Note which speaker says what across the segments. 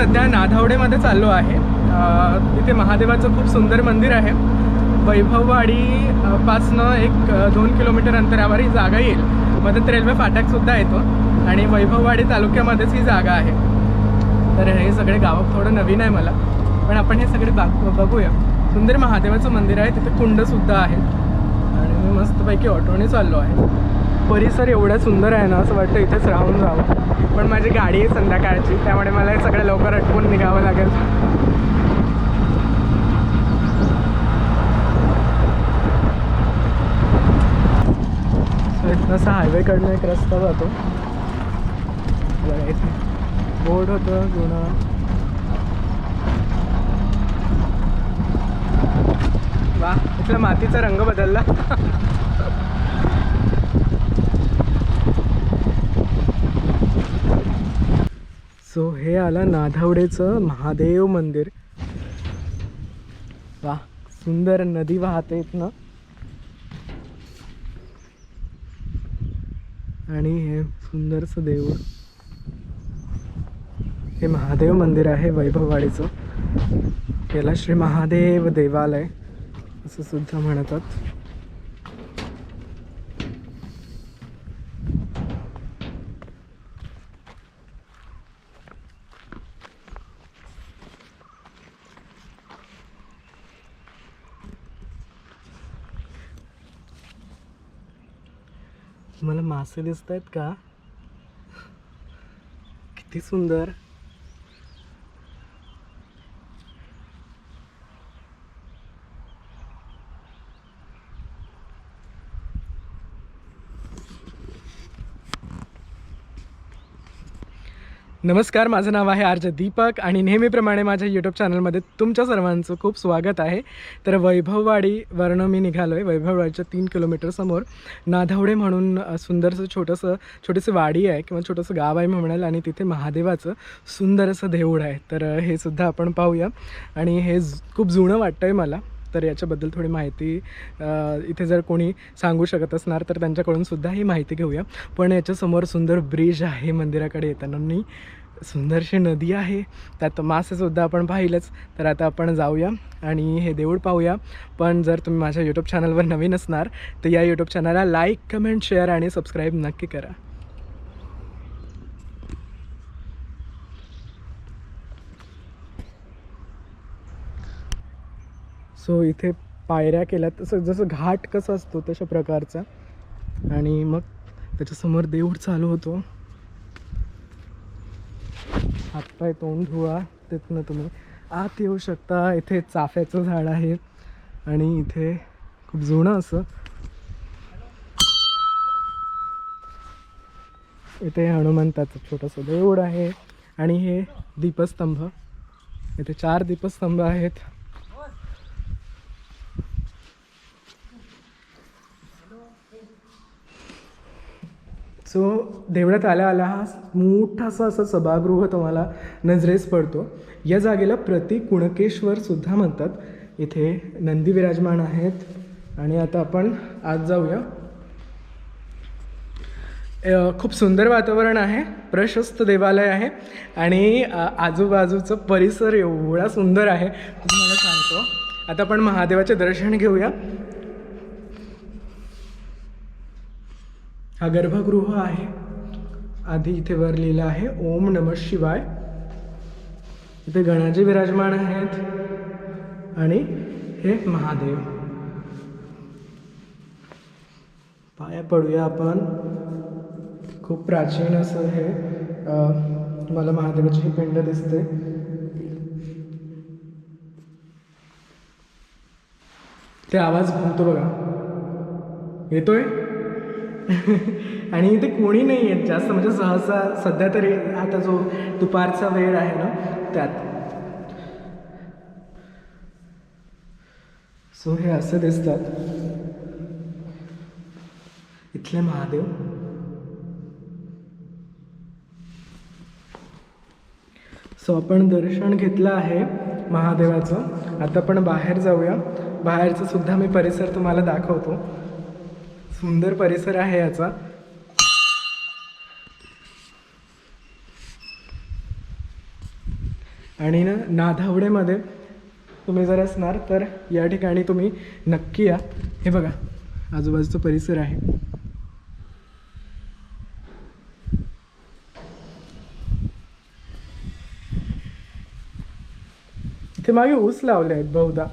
Speaker 1: सध्या नाधावडेमध्ये चाललो आहे. तिथे महादेवाचं खूप सुंदर मंदिर आहे. वैभववाडी पासनं एक दोन किलोमीटर अंतरावर ही जागा येईल. मदत रेल्वे फाटकसुद्धा येतो. आणि वैभववाडी तालुक्यामध्येच ही जागा आहे. तर हे सगळे गावं थोडं नवीन आहे मला. पण आपण हे सगळे बाग बघूया. सुंदर महादेवाचं मंदिर आहे. तिथे कुंडसुद्धा आहे. आणि मी मस्तपैकी ऑटोने चाललो आहे. परिसर एवढा सुंदर आहे ना असं वाटतं इथेच राहून जावं. पण माझी गाडी आहे संध्याकाळची त्यामुळे मला सगळं लवकर अटकून निघावं लागेल. So, असा हायवेकडनं एक रस्ता जातो. बोर्ड होतं जुनं. वा इथला मातीचा रंग बदलला. सो हे आलं नाधावडेचं महादेव मंदिर. वा सुंदर नदी वाहते इथनं. आणि हे सुंदरसं देऊळ. हे महादेव मंदिर आहे वैभववाडीचं. याला श्री महादेव देवालय असं सुद्धा म्हणतात. मला मासे दिसत आहेत का? किती सुंदर. नमस्कार माझं नाव आहे आर्ज दीपक आणि नेहमीप्रमाणे माझ्या यूट्यूब चॅनलमध्ये तुमच्या सर्वांचं खूप स्वागत आहे. तर वैभववाडीवरनं मी निघालो आहे वैभववाडीच्या तीन किलोमीटरसमोर नाधवडे म्हणून सुंदरसं छोटंसं छोटीसं वाडी आहे किंवा छोटंसं गाव आहे म्हणाल आणि तिथे महादेवाचं सुंदर असं देऊळ आहे. तर हे सुद्धा आपण पाहूया आणि हे ज- खूप जुनं वाटतं आहे मला. तर याच्याबद्दल थोडी माहिती इथे जर कोणी सांगू शकत असणार तर त्यांच्याकडून सुद्धा ही माहिती घेऊया. पण याच्यासमोर सुंदर ब्रिज आहे मंदिराकडे येताना. सुंदरशी नदी आहे. त्यात मासेसुद्धा आपण पाहिलंच. तर आता आपण जाऊया आणि हे देऊळ पाहूया. पण जर तुम्ही माझ्या यूट्यूब चॅनलवर नवीन असणार तर या यूट्यूब चॅनलला लाईक कमेंट शेअर आणि सबस्क्राईब नक्की करा. सो इथे पायऱ्या केल्या तसं जसं घाट कसं असतो तशा प्रकारचा. आणि मग त्याच्यासमोर देऊळ चालू होतो. हातपाय तोंड धुवा तिथनं तुम्ही. आत येऊ शकता. इथे चाफ्याचं झाड आहे. आणि इथे खूप जुनं असं. इथे हनुमंताचं छोटंसं देऊळ आहे. आणि हे दीपस्तंभ. इथे चार दीपस्तंभ आहेत. सो देवळात आल्या आल्या हा मोठासा असा सभागृह तुम्हाला नजरेस पडतो. या जागेला प्रति कुणकेश्वर सुद्धा म्हणतात. इथे नंदी विराजमान आहेत. आणि आता आपण आज जाऊया. खूप सुंदर वातावरण आहे. प्रशस्त देवालय आहे. आणि आजूबाजूचं परिसर एवढा सुंदर आहे. तुम्हाला सांगतो. आता आपण महादेवाचे दर्शन घेऊया. हा गर्भगृह आहे. आधी इथे वर लिहिलं आहे ओम नम शिवाय. इथे गणाजी विराजमान आहेत. आणि हे महादेव. पाया पडूया आपण. खूप प्राचीन असं हे मला महादेवाची ही पिंड दिसते. ते आवाज घुमतो बघा. येतोय? आणि इथे कोणी नाही आहेत जास्त. म्हणजे सहसा सध्या तरी आता जो दुपारचा वेळ आहे ना त्यात. सो हे असं दिसतात. इथले महादेव. सो आपण दर्शन घेतलं आहे महादेवाचं. आता आपण बाहेर जाऊया. बाहेरचं सुद्धा मी परिसर तुम्हाला दाखवतो. सुंदर परिसर आहे याचा. आणि ना नाधावडेमध्ये तुम्ही जर असणार तर या ठिकाणी तुम्ही नक्की या. हे बघा आजूबाजूचा परिसर आहे. इथे मागे ऊस लावले आहेत बहुधा.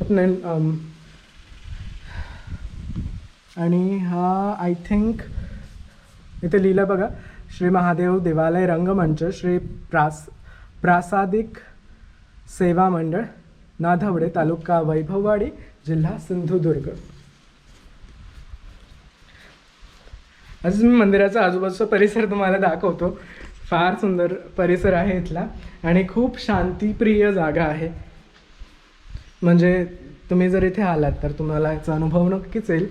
Speaker 1: पण आणि हा आय थिंक इथे लिहिलं बघा श्री महादेव देवालय रंगमंच श्री प्रास प्रासादिक सेवा मंडळ नाधवडे तालुका वैभववाडी जिल्हा सिंधुदुर्ग. अजून मी मंदिराचा आजूबाजूचा परिसर तुम्हाला दाखवतो. फार सुंदर परिसर आहे इथला आणि खूप शांतीप्रिय जागा आहे. म्हणजे तुम्ही जर इथे आलात तर तुम्हाला याचा अनुभव नक्कीच येईल.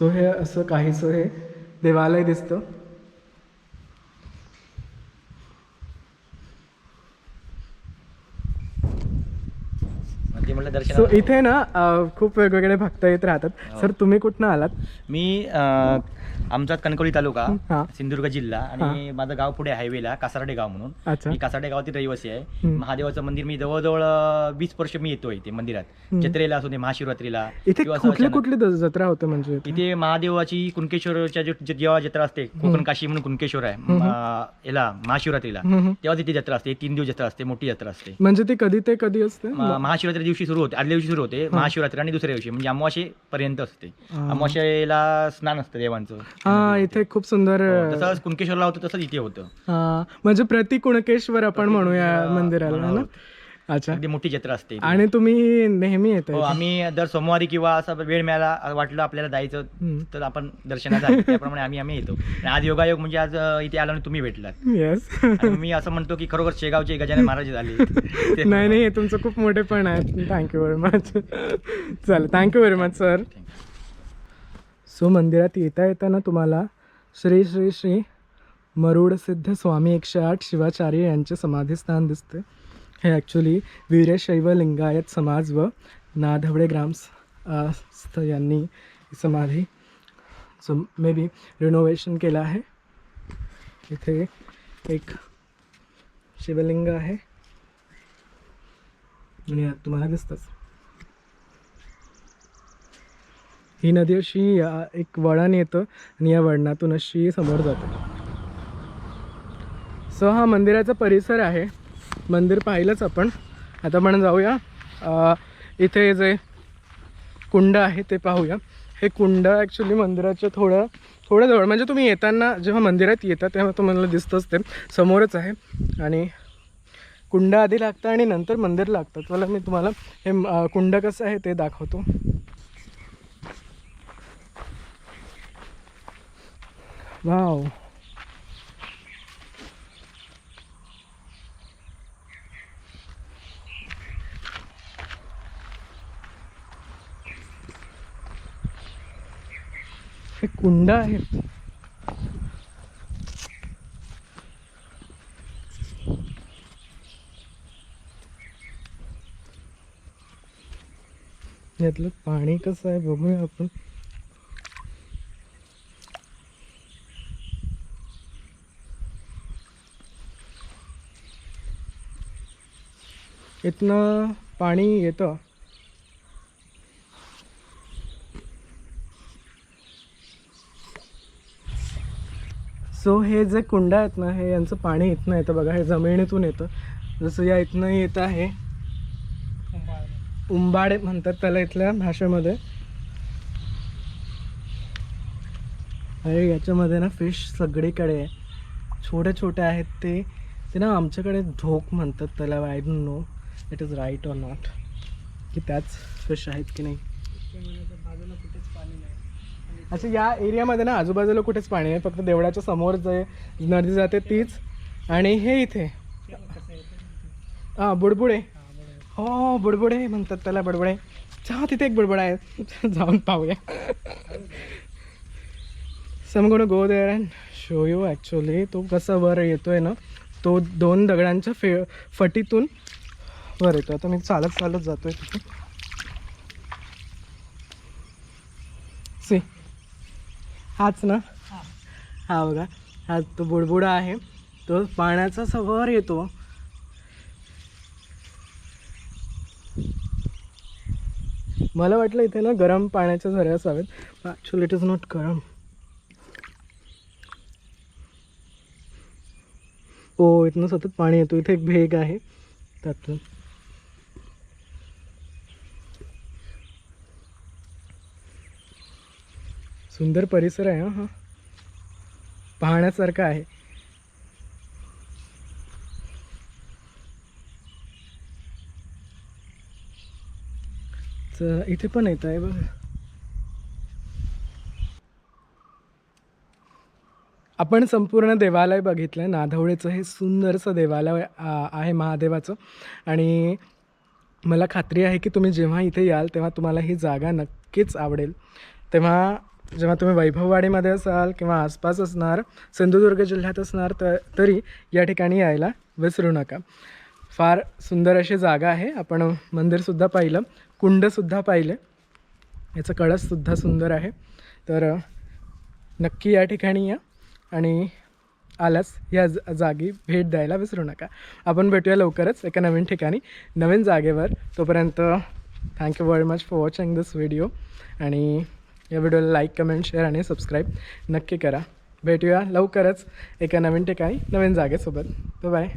Speaker 1: सो हे असं काहीसं हे देवालय दिसतं.
Speaker 2: म्हणजे
Speaker 1: सो इथे ना खूप वेगवेगळे भक्त येत राहतात.
Speaker 2: हो.
Speaker 1: सर तुम्ही कुठनं आलात?
Speaker 2: मी आमचा कणकवली तालुका
Speaker 1: हा.
Speaker 2: सिंधुदुर्ग जिल्हा आणि माझं गाव पुढे हायवेला कासारडे गाव म्हणून
Speaker 1: अच्छा
Speaker 2: मी कासारडे गावातील रहिवासी आहे
Speaker 1: हम्म.
Speaker 2: महादेवाचं मंदिर मी जवळजवळ अं, वीस वर्ष मी येतोय इथे मंदिरात
Speaker 1: हम्म.
Speaker 2: जत्रेला असू दे महाशिवरात्रीला
Speaker 1: इथे
Speaker 2: किंवा असं
Speaker 1: कुठली
Speaker 2: अचानक-
Speaker 1: कुठली द- जत्रा होते म्हणजे इथे?
Speaker 2: महादेवाची कुणकेश्वरच्या जे- जे- जेव्हा जत्रा असते कोकण काशी म्हणून कुणकेश्वर आहे. अं, याला महाशिवरात्रीला
Speaker 1: हम्म, हम्म.
Speaker 2: तेव्हा तिथे जत्रा असते तीन दिवस जत्रा असते मोठी जत्रा असते
Speaker 1: म्हणजे ती कधी ते कधी असते
Speaker 2: म- महाशिवरात्री दिवशी सुरू होते आदल्या दिवशी सुरू होते महाशिवरात्री आणि दुसऱ्या दिवशी म्हणजे अमावाशेपर्यंत असते
Speaker 1: हा.
Speaker 2: अमावाशेला स्नान असतं देवांचं
Speaker 1: हा इथे खूप सुंदर
Speaker 2: हो, जसं कुणकेश्वरला होतं तसंच इथे होतं.
Speaker 1: हा म्हणजे प्रति कुणकेश्वर आपण म्हणूया मंदिराला है ना? अच्छा.
Speaker 2: अगदी मोठी जत्रा असते.
Speaker 1: आणि तुम्ही नेहमी येत
Speaker 2: हो आम्ही दर सोमवारी किंवा असा वेळ मिळाला वाटलं आपल्याला जायचं. तर आपण दर्शनाला जायचं. त्याप्रमाणे आम्ही आम्ही येतो. आणि आज योगायोग म्हणजे आज अं, इथे आलो आणि तुम्ही भेटलात.
Speaker 1: येस
Speaker 2: आणि मी असं म्हणतो की खरोखर शेगावचे गजानन महाराज झाले. ते-
Speaker 1: नाही नाही हे तुमचं खूप मोठे पण आहे थँक्यू व्हेरी मच चल thank you very much sir so मंदिरात येता येताना तुम्हाला श्री श्री श्री मरुडसिद्ध स्वामी एकशे आठ शिवाचार्य यांचे समाधीस्थान दिसते. हे ॲक्च्युली वीरशैव लिंगायत समाज व नाधवडे ग्रामस्थ स्थ यांनी समाधी सो मे बी रिनोव्हेशन केलं आहे. इथे एक शिवलिंग आहे. आणि तुम्हाला दिसतंच. ही नदी अशी एक वळण येतं आणि या वळणातून अशी समोर जाते. सो हा मंदिराचा परिसर आहे. मंदिर पाहिलंच आपण. आता आपण जाऊया. इथे जे कुंड आहे ते पाहूया. हे कुंड ॲक्च्युली मंदिराच्या थोडं थोडं जवळ. म्हणजे तुम्ही येताना जेव्हा मंदिरात येता तेव्हा तुम्हाला दिसतंच ते. समोरच आहे. आणि कुंड आधी लागतं आणि नंतर मंदिर लागतं. तुम्हाला मी तुम्हाला हे कुंड कसं आहे ते दाखवतो. वाव हे कुंड आहेत यातलं पाणी कसं आहे बघूया आपण. इथनं पाणी येतं. सो हे जे कुंड आहेत ना हे यांचं पाणी इथनं येतं बघा हे जमिनीतून येतं. जसं या इथनं येत आहे उंबाडे म्हणतात त्याला इथल्या भाषेमध्ये. अरे याच्यामध्ये ना फिश सगळीकडे आहे. छोटे छोटे आहेत ते. ते ना आमच्याकडे ढोक म्हणतात त्याला I don't know it is right or not की त्याच फिश आहेत की नाही? अच्छा या एरियामध्ये ना आजूबाजूला कुठेच पाणी नाही फक्त देवळाच्या समोर जे नदी जाते तीच आणि हे इथे. हां बुडबुडे. हो बुडबुडे म्हणतात त्याला बुडबुडे. चहा तिथे एक बुडबुडा आहे. जाऊन पाहूया. समगुण go there and show you actually तो कसं वर येतोय ना तो दोन दगडांच्या फे फटीतून वर येतो आता मी चालत चालत जातोय तिथे. सी हाच ना? हा बघा हा तो बुडबुडा आहे. तो पाण्याचा सवर येतो. मला वाटलं इथे ना गरम पाण्याच्या झऱ्या असावेत ॲक्च्युली इट इज नॉट गरम. ओ इथनं सतत पाणी येतो. इथे एक भेग आहे. त्यातून सुंदर परिसर आहे हा पाहण्यासारखा आहे. तर इथे पण येत आहे बघा. आपण संपूर्ण देवालय बघितलं आहे नाधवळेचं हे सुंदरसं देवालय आहे महादेवाचं. आणि मला खात्री आहे की तुम्ही जेव्हा इथे याल तेव्हा तुम्हाला ही जागा नक्कीच आवडेल. तेव्हा जेव्हा तुम्ही वैभववाडीमध्ये असाल किंवा आसपास असणार सिंधुदुर्ग जिल्ह्यात असणार तर तरी या ठिकाणी यायला विसरू नका. फार सुंदर अशी जागा आहे. आपण मंदिरसुद्धा पाहिलं कुंडसुद्धा पाहिलं. याचं कळससुद्धा सुंदर आहे. तर नक्की या ठिकाणी या आणि आल्यास या जागी भेट द्यायला विसरू नका. आपण भेटूया लवकरच एका नवीन ठिकाणी नवीन जागेवर. तोपर्यंत thank you very much for watching this video आणि या व्हिडिओला लाईक कमेंट शेअर आणि सबस्क्राईब नक्की करा. भेटूया लवकरच एका नवीन ठिकाणी नवीन जागेसोबत. बाय